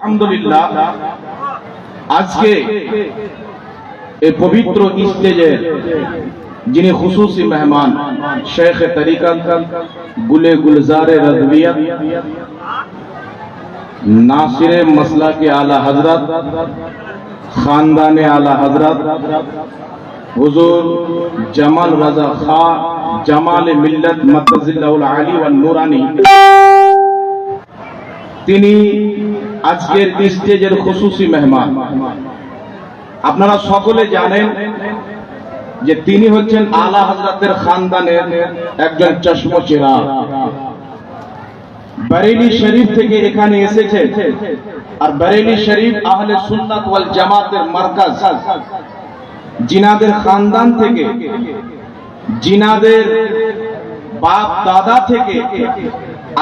الحمدللہ آج کے اے پویتر اس کے جنہیں خصوصی مہمان شیخ طریقہ گلے گلزار رضویہ ناصر مسلح کے اعلی حضرت خاندان اعلی حضرت حضور جمال رضا خواہ جمال ملت مدد علی العالی والنورانی تینی আজকের স্টেজের খুশুসি মেহমান। আপনারা সকলে জানেন যে তিনি হচ্ছেন আলা হজরতের খানদানের একজন চশমচেরা বরেলি শরীফ থেকে এখানে এসেছে আর বারেলি শরীফ আহলে সুন্নাত ওয়াল জামাতের মার্কাজ। জিনাদের খানদান থেকে, জিনাদের বাপ দাদা থেকে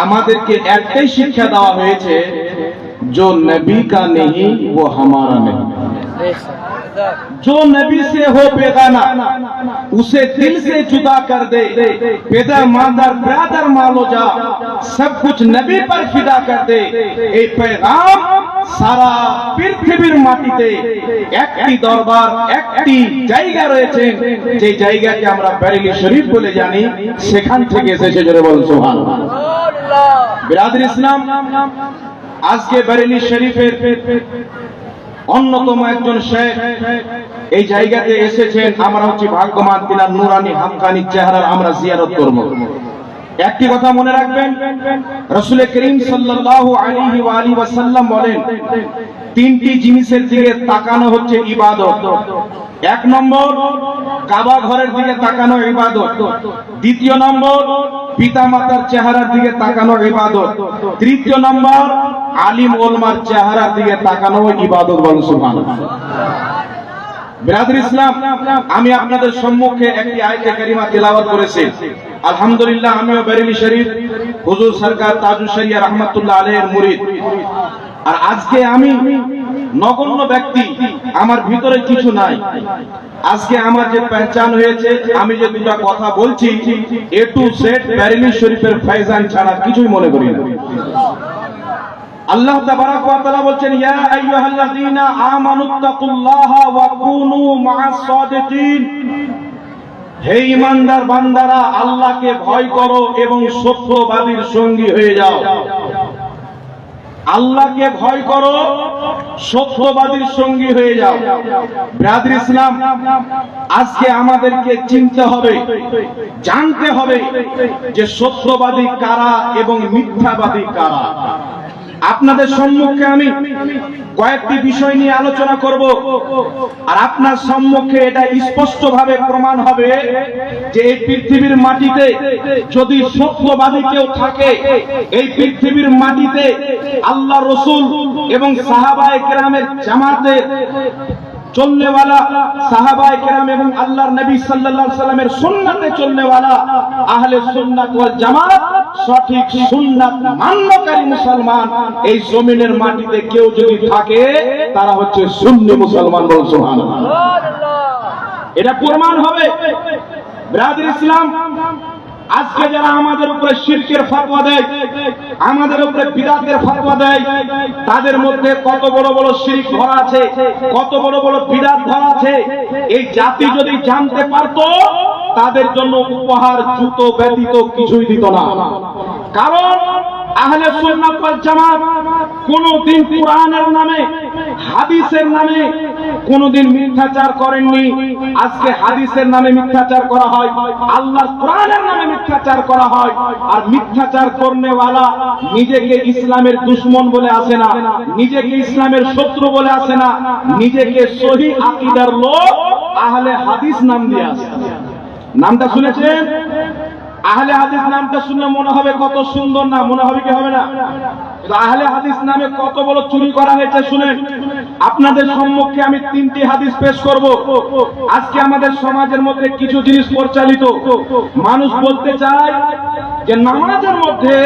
আমাদেরকে একটাই শিক্ষা দেওয়া হয়েছে जो नबी का नहीं वो हमारा नहीं जो नबी से हो बेगाना उसे दिल से जुदा कर दे पेदा मादर ब्रादर मालो जा सब कुछ नबी पर फिदा कर दे এই पैगाम সারা পৃথিবীর মাটিতে একটি দরবার একটি জায়গা রয়েছে যে জায়গাকে আমরা বেরেলি শরীফ বলে জানি সেখান থেকে এসেছে জোরে বল সুবহান বিরাদর ইসলাম আজকে বেরেলি শরীফের অন্যতম একজন শেখ। এই জায়গাতে এসেছেন আমরা হচ্ছে ভাগ্যবান তিনার নুরানি হাক্কানি চেহারার আমরা জিয়ারত করব। একটি কথা মনে রাখবেন, রসুল করিম সাল্লাল্লাহু আলী আলিহি ওয়াসাল্লাম বলেন, তিনটি জিনিসের দিকে তাকানো হচ্ছে ইবাদত। এক নম্বর, কাবা ঘরের দিকে তাকানো ইবাদত। দ্বিতীয় নম্বর পিতা মাতার চেহারার দিকে তাকানো ইবাদত। তৃতীয় নম্বর, আলিম ওলমার চেহারার দিকে তাকানো ইবাদত বল ইসলাম, আমি আপনাদের সম্মুখে একটি আয়াতে কারিমা তেলাওয়াত করেছি। আলহামদুলিল্লাহ, আমিও বেরেলি শরীফ, হুজুর সরকার তাজু শরিয়া রহমাতুল্লাহ আলাইহির মুরিদ। আর আজকে আমি নগণ্য ব্যক্তি আমার ভিতরে কিছু নাই। আজকে আমার যে পেহচান হয়েছে, আমি যে দুটা কথা বলছি, এ টু সেট বেরেলি শরীফের ফাইজান ছাড়া কিছুই মনে করি না। আল্লাহ তাবারাক ওয়া তাআলা বলছেন, ইয়া আইয়ুহাল্লাযীনা আমানুত্তাকুল্লাহা ওয়া কুনু মা'আস সাদিকিন। হে ইমানদার বান্দারা, আল্লাহকে ভয় করো এবং সত্যবাদীর সঙ্গী হয়ে যাও। আল্লাহকে ভয় করো, সত্যবাদীর সঙ্গী হয়ে যাও। ব্রাদার ইসলাম, আজকে আমাদেরকে চিনতে হবে, জানতে হবে যে সত্যবাদী কারা এবং মিথ্যাবাদী কারা। আপনাদের সম্মুখে আমি কয়েকটি বিষয় নিয়ে আলোচনা করব। আর আপনার সম্মুখে এটা স্পষ্ট ভাবে প্রমাণ হবে যে এই পৃথিবীর মাটিতে যদি সত্যবাদী কেউ থাকে, এই পৃথিবীর মাটিতে আল্লাহ রসুল এবং সাহাবায় কেরামের জামাতে চলনেওয়ালা, সাহাবায়ে কেরাম এবং আল্লাহর নবী আলাইহি সাল্লামের সুন্নাতে চলনেওয়ালা আহলে সুন্নাত জামাত সঠিক সুন্নাত মান্যকারী মুসলমান এই জমিনের মাটিতে কেউ যদি থাকে তারা হচ্ছে সুন্নি মুসলমান বল এটা প্রমাণ হবে। ব্রাজিল ইসলাম আজকে যারা আমাদের উপরে শিল্পের ফতোয়া দেয়, আমাদের উপরে বিদাতের ফতোয়া দেয়, তাদের মধ্যে কত বড় বড় শিল্প ধরা আছে, কত বড় বড় বিদাত ধরা আছে। এই জাতি যদি জানতে পারত, তাদের জন্য উপহার, জুতো ব্যতীত কিছুই দিত না। কারণ আহলে সুন্নাত জামাত কোনদিন কোরআনের নামে, হাদিসের নামে কোনদিন মিথ্যাচার করেননি। আজকে হাদিসের নামে মিথ্যাচার করা হয়, আল্লাহর কোরআনের নামে মিথ্যাচার করা হয়। আর মিথ্যাচার করনেওয়ালা নিজেকে ইসলামের দুশ্মন বলে আসে না, নিজেকে ইসলামের শত্রু বলে আসে না, নিজেকে সহি আকীদার লোক আহলে হাদিস নাম দিয়ে আসে। নামটা শুনেছেন? আহলে হাদিস নামটা শুনলে মনে হবে কত সুন্দর না, মনে হবে কি হবে না? আহলে হাদিস নামে কত বড় চুরি করা হয়েছে, শুনেন। আপনাদের সম্মুখে আমি তিনটি হাদিস পেশ করব। আজকে আমাদের সমাজের মধ্যে কিছু জিনিস পরিচালিত। মানুষ বলতে চায় যে নামাজের মধ্যে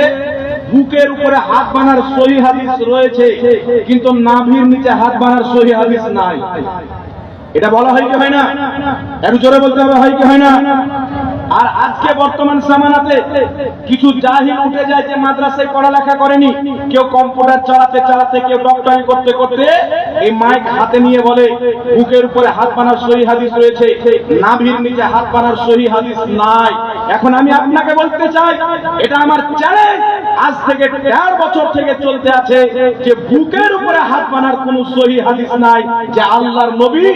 বুকের উপরে হাত বানার সহি হাদিস রয়েছে, কিন্তু নাভির নিচে হাত বানার সহি হাদিস নাই। এটা বলা হয় কি হয় না? একটু জোরে বলতে হবে, হয় কি হয় না? আর আজকে বর্তমান জামানাতে কিছু জাহিল উঠে যায় যে মাদ্রাসায় পড়ালেখা করেনি, কেউ কম্পিউটার চালাতে চালাতে, কেউ ডক্টরি করতে করতে এই মাইক হাতে নিয়ে বলে, বুকের উপরে হাত বানার সহি হাদিস রয়েছে, নাভির নিচে হাত বানার সহি হাদিস নাই। এখন আমি আপনাকে বলতে চাই, এটা আমার চ্যালেঞ্জ আজ থেকে দেড় বছর থেকে চলতে আছে যে বুকের উপরে হাত বানার কোন সহি হাদিস নাই, যে আল্লাহর নবী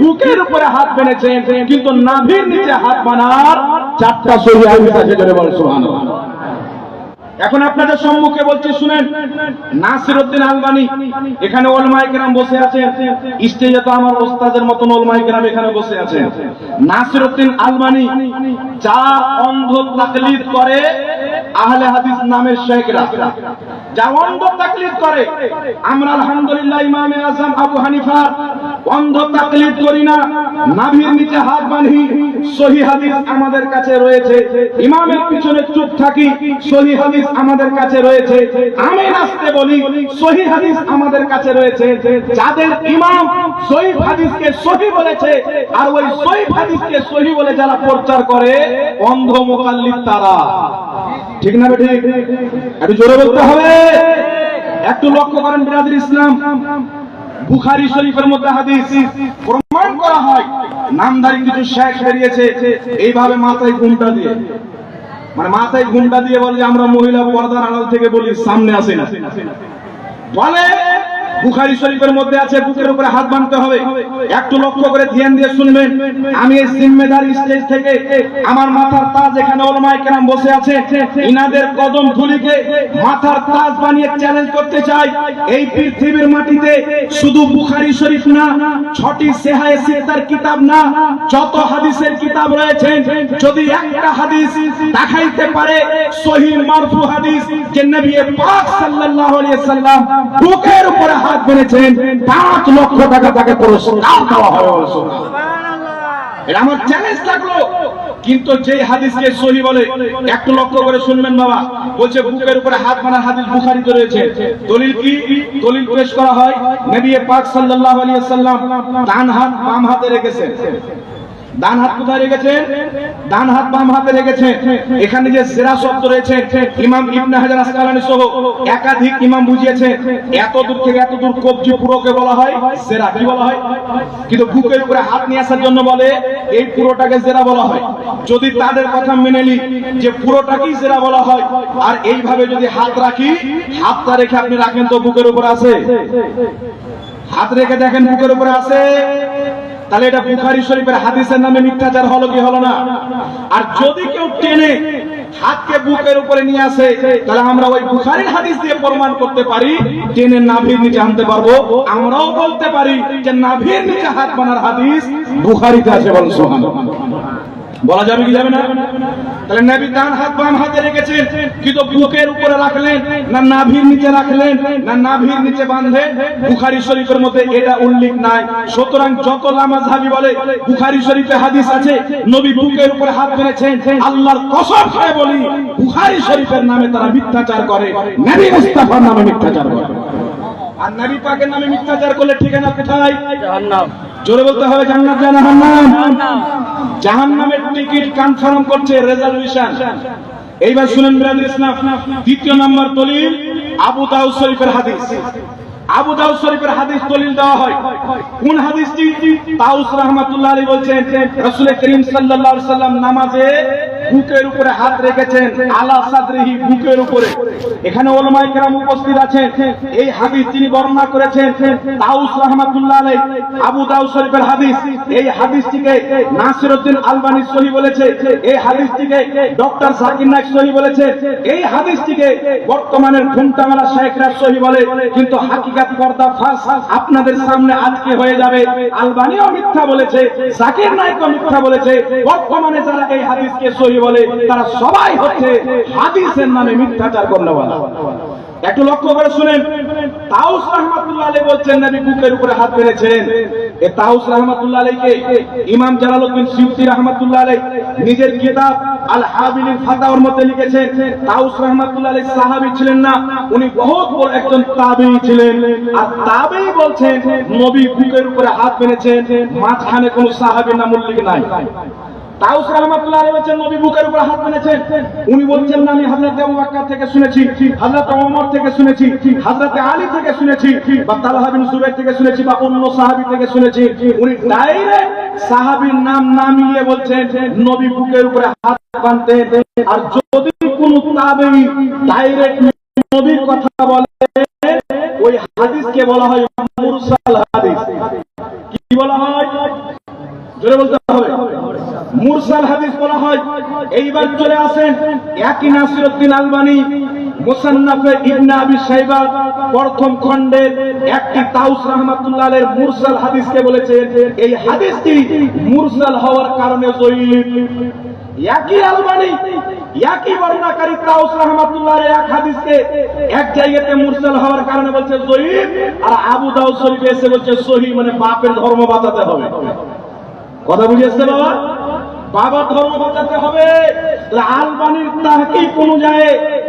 বুকের উপরে হাত বেনেছেন কিন্তু নাভির নিচে হাত বানার চারটা সহি হাদিস আছে করে বল সুবহানাল্লাহ। এখন আপনাদের সম্মুখে বলছি, শুনেন নাসির উদ্দিন আলবানি, এখানে ওলমাই কেরাম বসে আছেন। স্টেজে তো আমার ওস্তাদের মতন ওলমাই কেরাম এখানে বসে আছেন। নাসির উদ্দিন আলবানি যা অন্ধ তাকলিদ করে আহলে হাদিস নামের শেখরা। যা অন্ধ তাকলিদ করে, আমরা আলহামদুলিল্লাহ ইমামে আজম আবু হানিফা, অন্ধ তাকলিদ করি না, নাভির নিচে হাত বাঁধি, সহি হাদিস আমাদের কাছে রয়েছে। ইমামের পিছনে চুপ থাকি, সহি হাদিস আমাদের কাছে রয়েছে। আমি নাচতে বলি, সহি হাদিস আমাদের কাছে রয়েছে। যাদের ইমাম সহি হাদিসকে সহি বলেছে, আর ওই সহি হাদিসকে সহি বলে যারা প্রচার করে, অন্ধ মোকাল্লিদ তারা। ঠিক না ঠিক একটু জোরে বলতে হবে। একটু লক্ষ্য করেন বিরাদির ইসলাম। বুখারি শরীফের মধ্যে হাদিস প্রমাণ করা হয়। নামধারী কিছু শেখ বেরিয়েছে, এইভাবে মাথায় ঘুমটা দিয়ে। মানে মাথায় ঘুমটা দিয়ে বলে আমরা মহিলা পর্দার আড়াল থেকে বলি, সামনে আসে না। বলে বুখারি শরীফের মধ্যে আছে, বুকের উপরে হাত বাঁধতে হবে। একটু লক্ষ্য করে ধ্যান দিয়ে শুনবেন। আমি এই জিম্মেদারি স্টেজ থেকে আমার মাথার তাজ এখানে ওলমায় কেরাম বসে আছে। ইনাদের কদম ধুলিকে মাথার তাজ বানিয়ে চ্যালেঞ্জ করতে চাই। এই পৃথিবীর মাটিতে শুধু বুখারি শরীফ না, ছটি সেহায় সিদ্ধার কিতাব না, যত হাদিসের কিতাব রয়েছে, যদি একটা হাদিস দেখাইতে পারে সহি মারফু হাদিস যে নবী পাক সাল্লাল্লাহু আলাইহি সাল্লাম বুকের উপরে হাত বেঁধেছেন পাঁচ লক্ষ টাকা তাকে পুরস্কার দেওয়া হবে এটা আমার চ্যালেঞ্জ থাকল কিন্তু যে হাদিসকে সহি বলে একটু লক্ষ্য করে শুনবেন বাবা বলছে বুকের উপরে হাত মারা হাদিস বুখারিতে রয়েছে। দলিল কি? দলিল পেশ করা হয় নবী পাক সাল্লাল্লাহু আলাইহি সাল্লাম ডান হাত বাম হাতে রেখেছেন। ডান হাত কোথায় রেখেছেন? ডান হাত বাম হাতে রেখেছেন। এখানে যে জেরা শব্দ রয়েছে, ইমাম ইবনে হাজার আসকালানি সহ একাধিক ইমাম বুঝিয়েছে। এত দূর থেকে এত দূর কবজি পুরোকে বলা হয় জেরা কি বলা হয়? কিন্তু বুকের উপরে হাত নিয়ে আসার জন্য বলে, এই পুরোটাকে জেরা বলা হয়। যদি তাদের কথা মেনে নিই যে পুরোটাকেই জেরা বলা হয়, আর এইভাবে যদি হাত রাখি, হাতটা রেখে আপনি রাখেন তো বুকের উপরে আছে? হাত রেখে দেখেন বুকের উপরে আছে? তাহলে এটা বুখারি শরীফের হাদিসের নামে মিথ্যাচার হলো কি হলো না? আর যদি কেউ টেনে হাতকে বুকের উপরে নিয়ে আসে, তাহলে আমরা ওই বুখারির হাদিস দিয়ে প্রমাণ করতে পারি, টেনে নাভির নিচে আনতে পারব। আমরাও বলতে পারি যে নাভির নিচে হাত বানার হাদিস বুখারিতে আছে বল সুবহানাল্লাহ। বলা যাবে কি যাবে না? তাহলে নবী ডান হাত বাম হাতে রেখেছেন। কিন্তু বুকের উপরে রাখলেন না নাভির নিচে রাখলেন না নাভির নিচে বাঁধলেন বুখারী শরীফের মধ্যে এটা উল্লেখ নাই। সুতরাং যত লামাজহাবি বলে বুখারী শরীফে হাদিস আছে নবী বুকের উপরে হাত বেঁধেছেন আল্লাহর কসম করে বলি বুখারী শরীফের নামে তারা মিথ্যাচার করে। নবী মুস্তাফার নামে মিথ্যাচার করে। আর নবী পাকের নামে মিথ্যাচার করলে ঠিকানা কোথায়? জাহান্নাম। জোরে বলতে হবে জান্নাত জাহান্নাম। জাহান্নামের টিকিট কনফার্ম করছে রেজার্ভেশন এইবার শুনেন বিরাদুল ইসলাম দ্বিতীয় নম্বর দলিল আবু দাউদ শরীফের হাদিস। আবু দাউদ শরীফের হাদিস দলিল দেওয়া হয়। কোন হাদিসটি? তাউস রাহমাতুল্লাহ আলাইহি বলছেন রাসূল করিম সাল্লাল্লাহু আলাইহি সাল্লাম নামাজে বুকের উপরে হাত রেখেছেন, আলা সাদরিহি বুকের উপরে। এখানে ওলামায়ে কেরাম উপস্থিত আছেন। এই হাদিস তিনি বর্ণনা করেছেন তাউস রাহমাতুল্লাহ আলাইহি, আবু দাউদ শরীফের হাদিস। এই হাদিসটিকে নাসিরউদ্দিন আলবানী সহি বলেছে, এই হাদিসটিকে ডক্টর জাকির নাইক সহি বলেছে, এই হাদিসটিকে বর্তমানের ঘুমটামারা শেখরা সহি বলে। কিন্তু হাকিকাত পর্দা ফাঁস আপনাদের সামনে আজকে হয়ে যাবে। আলবানিও মিথ্যা বলেছে জাকির নাইকও মিথ্যা বলেছে। বর্তমানে যারা এই হাদিসকে সহি বলে, তারা সবাই হচ্ছে হাদিসের নামে মিথ্যাচার করলেওয়ালা একটু লক্ষ্য করে শুনেন তাউস রহমাতুল্লাহ আলী বলছেন, নবী বুকের উপরে হাত মেরেছেন এ তাউস রহমাতুল্লাহ আলীকে ইমাম জালালউদ্দিন সিউতি রহমাতুল্লাহ আলী নিজের কিতাব আল হাবিলিল ফাতাওয়ার মধ্যে লিখেছেন তাউস রহমাতুল্লাহ আলী সাহাবী ছিলেন না, উনি বহুত বড় একজন তাবেঈ ছিলেন। আর তাবেঈ বলছেন, নবী বুকের উপরে হাত মেরেছেন মাঝখানে কোনো সাহাবীর নাম উল্লেখ নাই। তাউস রহমাতুল্লাহ নবী বুকের উপর হাত উনি বলছেন, না, আমি শুনেছি শুনেছি থেকে শুনেছি শুনেছি শুনেছি। উনি বুকের উপরে হাত বাঁধতেন। আর যদি কোনো ডাইরেক্ট নবীর কথা বলে, ওই হাদিসকে বলা হয় মুরসাল কি বলা হয়? জোরে বলতে হবে। মুরসাল হাদিস বলা হয়। এইবার চলে আসেন একই নাসিরউদ্দিন আলবানী, মুসান্নাফে ইবনে আবি শাইবা, প্রথম খণ্ডের একটি তাউস রাহমাতুল্লাহ আলাইহির মুরসাল হাদিসকে বলেছে। এই হাদিসটি মুরসাল হওয়ার কারণে জয়ীফ একই আলবানি, একই বর্ণাকারী তাউস রহমাতুল্লাহ এক হাদিসকে এক জায়গাতে মুরসাল হওয়ার কারণে বলছে জয়ীফ আর আবু দাউদ শরীফে এসে বলছে সহি মানে বাপের ধর্ম বাঁচাতে হবে। কথা বুঝেছে বাবা? বাবা ধর্ম বাঁচাতে হবে। আলবানির আলবানির তাহকিক অনুযায়ী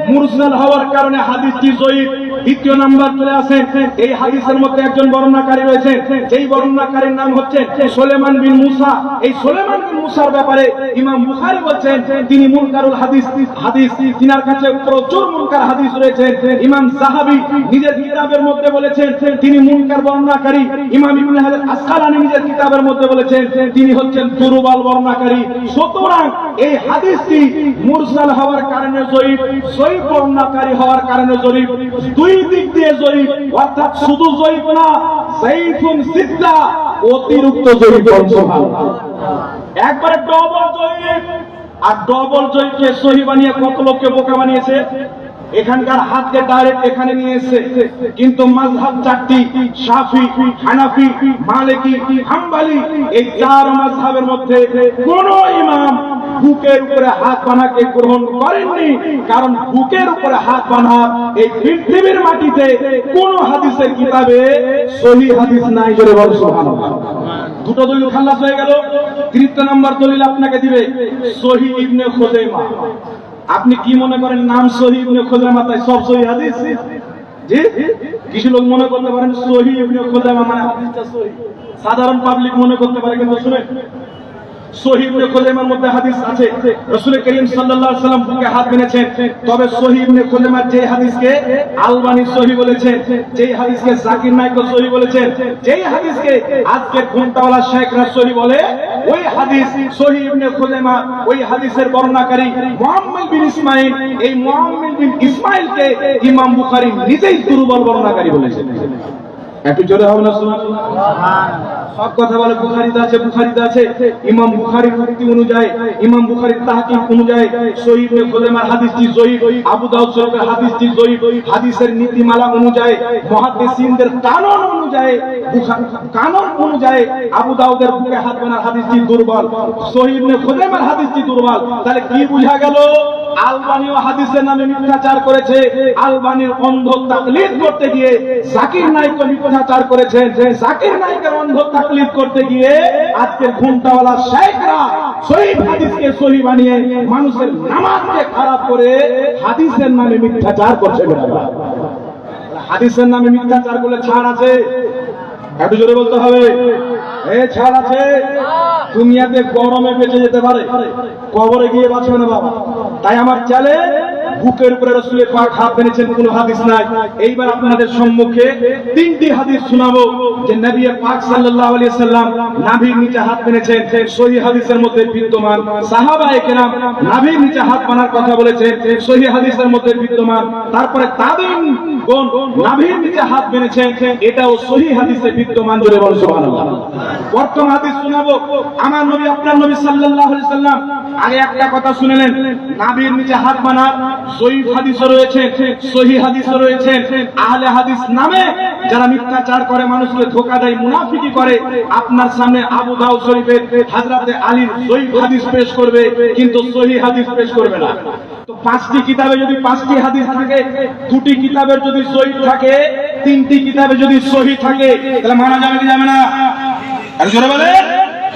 মুরসাল হওয়ার কারণে হাদিসটি জয়ীফ। দ্বিতীয় নাম্বার চলে আসে। এই হাদিসের মধ্যে একজন বর্ণনাকারী রয়েছে। যেই বর্ণনাকারীর নাম হচ্ছে সোলেমান বিন মুসা। এই সোলেমান বিন মুসার ব্যাপারে ইমাম বুখারী বলছেন, তিনি মুনকারুল হাদিস হাদিস, তিনার কাছে প্রচুর মুনকার হাদিস রয়েছে। ইমাম সাহাবী নিজের কিতাবের মধ্যে বলেছেন, তিনি মুনকার বর্ণনাকারী। ইমাম ইবনে হাজার আসকালানি নিজের কিতাবের মধ্যে বলেছেন, তিনি হচ্ছেন দুর্বল বর্ণনাকারী। সুতরাং এই হাদিসটি মুরসাল হওয়ার কারণে জয়ীফ জয়ীফ বর্ণনাকারী হওয়ার কারণে জয়ীফ। দুই দিক দিয়ে জয়ীফ, অর্থাৎ শুধু জয়ীফ না সাইফুন সিদ্ধা অতিরিক্ত জয়ীফ একবারে ডবল জয়ীফ, আর ডবল জয়ীফকে সহি বানিয়ে কত লোককে বোকা বানিয়েছে? এখানকার হাতকে ডাইরেক্ট এখানে নিয়ে এসেছে। কিন্তু মাযহাব চারটি, শাফি, হানাফি, মালিকি, হাম্বলি, এই চার মাযহাবের মধ্যে কোন ইমাম বুকের উপরে হাত বানাকে গ্রহণ করেননি। কারণ বুকের উপরে হাত বানা এই পৃথিবীর মাটিতে কোন হাদিসের কিতাবে সহি হাদিস নাই জোরে সুবহানাল্লাহ। দুটো দলিল খালাস হয়ে গেল। তৃতীয় নাম্বার দলিল আপনাকে দিবে সহি ইবনে খুজাইমা। আপনি কি মনে করেন নাম সহি ইবনে তাই সব সহি হাদিস? কিছু লোক মনে করতে পারেন সহি মানে হাদিসটা সহি। সাধারণ পাবলিক মনে করতে পারে, কিন্তু শুনে হাদিস আজকে শেখরা সহি বলে ওই হাদিস সহি ইবনে খুজাইমা ওই হাদিসের বর্ণনাকারী মুহাম্মদ বিন ইসমাইল, এই মুহাম্মদ বিন ইসমাইলকে ইমাম বুখারী নিজেই দুর্বল বর্ণনাকারী বলেছেন। একটু জোরে হবে না, সুবহানাল্লাহ? সব কথা বলে বুখারীতে আছে বুখারীতে আছে। ইমাম বুখারীর উক্তি অনুযায়ী, ইমাম বুখারীর তাহকিক অনুযায়ী সহিহ ইবনে হাদিসটি জয়ীফ। আবু দাউদ শরীফের হাদিসটি জয়ীফ। হাদিসের নীতিমালা অনুযায়ী, মুহাদ্দিসিনদের কানুন অনুযায়ী কানুন অনুযায়ী আবু দাউদের বুকে হাত বানার হাদিসটি দুর্বল। সহিহ ইবনে হাদিসটি দুর্বল। তাহলে কি বুঝা গেল? আলবানীয় হাদিসের নামে মিথ্যাচার করেছে। আলবানির অন্ধ তাকলিদ করতে গিয়ে জাকির নাইক মিথ্যাচার করেছে। জাকির নাইকের অন্ধ তাকলিদ করতে গিয়ে আজকের ঘুমটাওয়ালা শেখরা শহীদ হাদিসকে সহি বানিয়ে মানুষের নামাজকে খারাপ করে হাদিসের নামে মিথ্যাচার করছে। হাদিসের নামে মিথ্যাচার করলে ছাড় আছে? একটু জোরে বলতে হবে। এ, ছাড় আছে। দুনিয়াতে গরমে বেঁচে যেতে পারে। কবরে গিয়ে বাঁচবে না বাবা। তাই আমার চালে বুকের উপরে রসুলের পাক হাত বেঁধেছেন কোন হাদিস নাই। এইবার আপনাদের সম্মুখে তিনটি হাদিস শোনাবো যে নবী পাক সাল্লাল্লাহু আলাইহি সাল্লাম নাভির নিচে হাত বেঁধেছেন। সহি হাদিসের মধ্যে বিদ্যমান সাহাবা একেরাম নাভির নিচে হাত বানার কথা বলেছেন। সহি হাদিসের মধ্যে বিদ্যমান। তারপরে তাবিন কোন নাভির নিচে হাত বেঁধেছেন এটাও সহি হাদিসে বিদ্যমান জোরে বল প্রথম হাদিস শোনাবো। আমার নবী, আপনার নবী সাল্লাল্লাহু আলাইহি সাল্লাম আগে একটা কথা শুনেলেন, নাভির নিচে হাত বানার জয়ীফ হাদিস রয়েছে, সহি হাদিস রয়েছে। আহলে হাদিস নামে যারা মিথ্যাচার করে, মানুষকে ধোকা দেয়, মুনাফিকি করে, আপনার সামনে আবু দাউদ শরীফের হযরতে আলীর জয়ীফ হাদিস পেশ করবে, কিন্তু সহি হাদিস পেশ করবে না। পাঁচটি কিতাবে যদি পাঁচটি হাদিস থাকে, দুটি কিতাবের যদি সহি থাকে, তিনটি কিতাবে যদি সহি থাকে, তাহলে মারা যাবে কি যাবে না? আর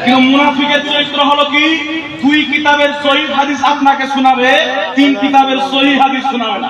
কিন্তু মুনাফিকের চরিত্র হলো কি? দুই কিতাবের সহি হাদিস আপনাকে শোনাবে, তিন কিতাবের সহি হাদিস শোনাবে না।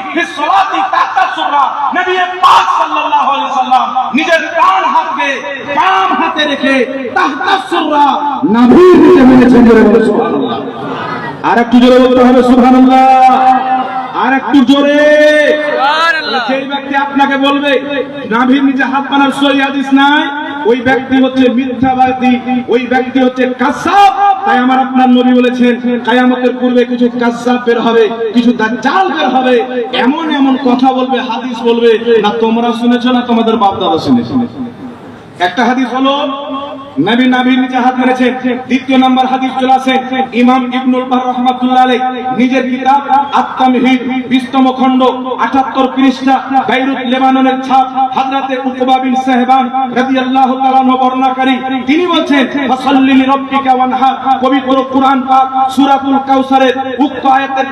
ফি সালাতি তাতা সুরা। নবী পাক সাল্লাল্লাহু আলাইহি সাল্লাম নিজের ডান হাতকে বাম হাতে রেখে তাহতা সুরা নাভির নিচে মেনেছেন জোরে বলে সুবহানাল্লাহ। আর একটু জোরে বলতে হবে সুবহানাল্লাহ। আর একটু জোরে। সেই ব্যক্তি আপনাকে বলবে নাভির নিচে হাত বানার সহি হাদিস নাই। ওই ব্যক্তি হচ্ছে মিথ্যাবাদী ওই ব্যক্তি হচ্ছে কাসাব। তাই আমার আপনার নবী বলেছেন, কায়ামতের পূর্বে কিছু কাজাব বের হবে, কিছু দাজ্জাল বের হবে। এমন এমন কথা বলবে, হাদিস বলবে। না তোমরা শুনেছো, না তোমাদের বাপ দাদা শুনেছো। একটা হাদিস হলো নবী নাভির নিচে হাত মেরেছেন দ্বিতীয় নম্বর হাদিস চলে আসে, ইমাম ইবনুল বাহ রহমাতুল্লাহ আলাইহ, নিজের কিতাব আত-তামহিদ 20 তম খণ্ড 78 পৃষ্ঠা, বাইরুত লেবাননের ছাপ, হযরতে উকবা বিন সাহবান রাদিয়াল্লাহু তাআলা তিনি বলছেন পবিত্র কুরআন পাক, সূরাতুল কাউসারের উক্ত আয়াতের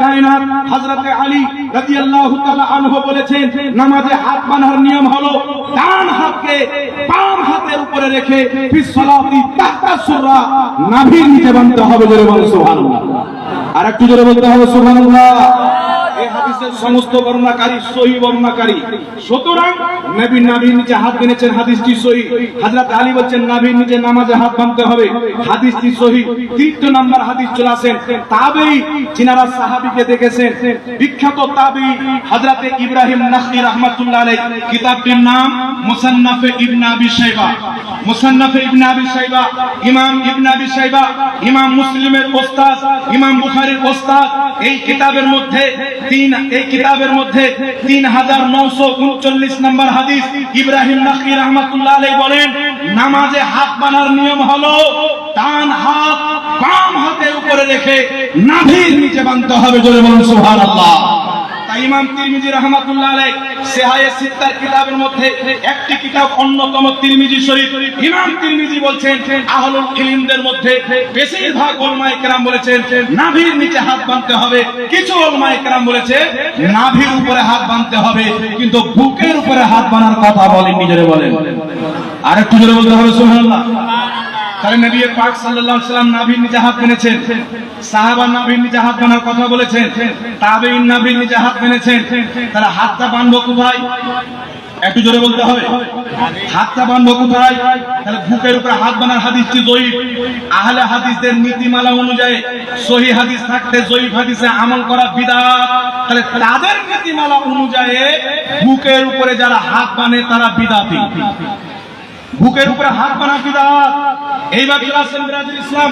কায়নাত হযরতে আলী রাদিয়াল্লাহু তাআলা আনহু বলেছেন, নামাজে হাত বাঁধার নিয়ম হলো ডান হাতকে বাম হাতের উপরে রেখে নাভির নিচে হবে জোরে বলে সুবহানাল্লাহ। আর একটু জোরে বলতে হবে সুবহানাল্লাহ। ইব্রাহিম কিতাবটির নাম মুসান্নাফে ইবনে আবি শাইবা। মুসান্নাফে শাইবা, ইমাম ইবনে আবি ইমাম মুসলিমের ওস্তাদ, ইমাম বুখারীর ওস্তাদ, এই কিতাবের মধ্যে তিন এই কিতাবের মধ্যে তিন হাজার নশো উনচল্লিশ নম্বর হাদিস ইব্রাহিম নাকি রহমতুল্লাহ আলাই বলেন, নামাজে হাত বানার নিয়ম হলো ডান হাত বাম হাতের উপরে রেখে নাভির নিচে বানতে হবে বলে বলুন সুবহানাল্লাহ। তাই ইমাম তিরমিজি রহমাতুল্লাহ আলাইহ সিহায়ে সিত্তার কিতাবের মধ্যে একটি কিতাব অন্যতম তিরমিজি শরীফ। ইমাম তিরমিজি বলছেন, আহলুল ইলমদের মধ্যে বেশিরভাগ ওলামায়ে কেরাম বলেছেন, নাভির নিচে হাত বাঁধতে হবে। কিছু ওলামায়ে কেরাম বলেছে নাভির উপরে হাত বাঁধতে হবে। কিন্তু বুকের উপরে হাত বাঁধার কথা বলেন নিজেরে বলেন। আরেকটু জোরে বলতে হবে, সুবহানাল্লাহ। তাহলে নবী পাক সাল্লাল্লাহু সাল্লাম নাভির নিচে হাত বেঁধেছেন সাহাবা নাভির নিচে হাত বাঁধার কথা বলেছেন। তাবেঈন নাভির নিচে হাত বেঁধেছেন তাহলে হাতটা বাঁধবো কোথায়? একটু জোরে বলতে হবে। হাতটা বাঁধবো কোথায়? তাহলে বুকের উপরে হাত বাঁধার হাদিসটি জয়ীফ। আহলে হাদিসদের নীতিমালা অনুযায়ী সহি হাদিস থাকতে জয়ীফ হাদিসে আমল করা বিদআত তাহলে তাদের নীতিমালা অনুযায়ী বুকের উপরে যারা হাত বানে তারা বিদাতি। বুকের উপরে হাত বানা বিদাত। চলে আসেন বিরাজুল ইসলাম